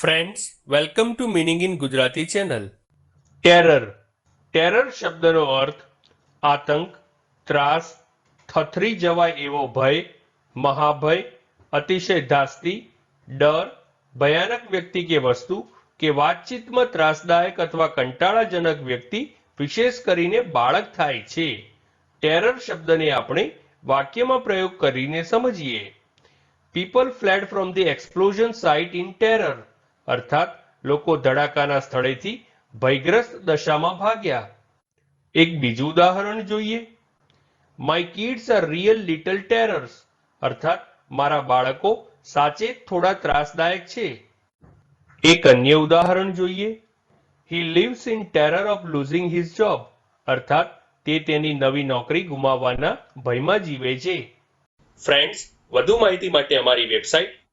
Friends welcome to meaning in Gujarati channel terror terror શબ્દનો અર્થ આતંક, ત્રાસ, થથરી જવાય એવો ભય, મહાભય, અતિશય ધાસ્તી, ડર, ભયાનક વ્યક્તિ કે વસ્તુ કે વાતચીતમાં ત્રાસદાયક અથવા કંટાળાજનક વ્યક્તિ, વિશેષ કરીને બાળક થાય છે. ટેરર શબ્દને આપણે વાક્યમાં પ્રયોગ કરીને સમજીએ. People fled from the explosion site in terror અર્થાત લોકો ધડાકાના સ્થળેથી ભયગ્રસ્ત દશામાં ભાગ્યા. એક બીજું ઉદાહરણ જોઈએ. My kids are real little terrors અર્થાત મારા બાળકો સાચે થોડા ત્રાસદાયક છે. એક અન્ય ઉદાહરણ જોઈએ. He lives in terror of losing his job અર્થાત તે તેની નવી નોકરી ગુમાવવાના ભયમાં જીવે છે. ફ્રેન્ડ્સ વધુ માહિતી માટે અમારી website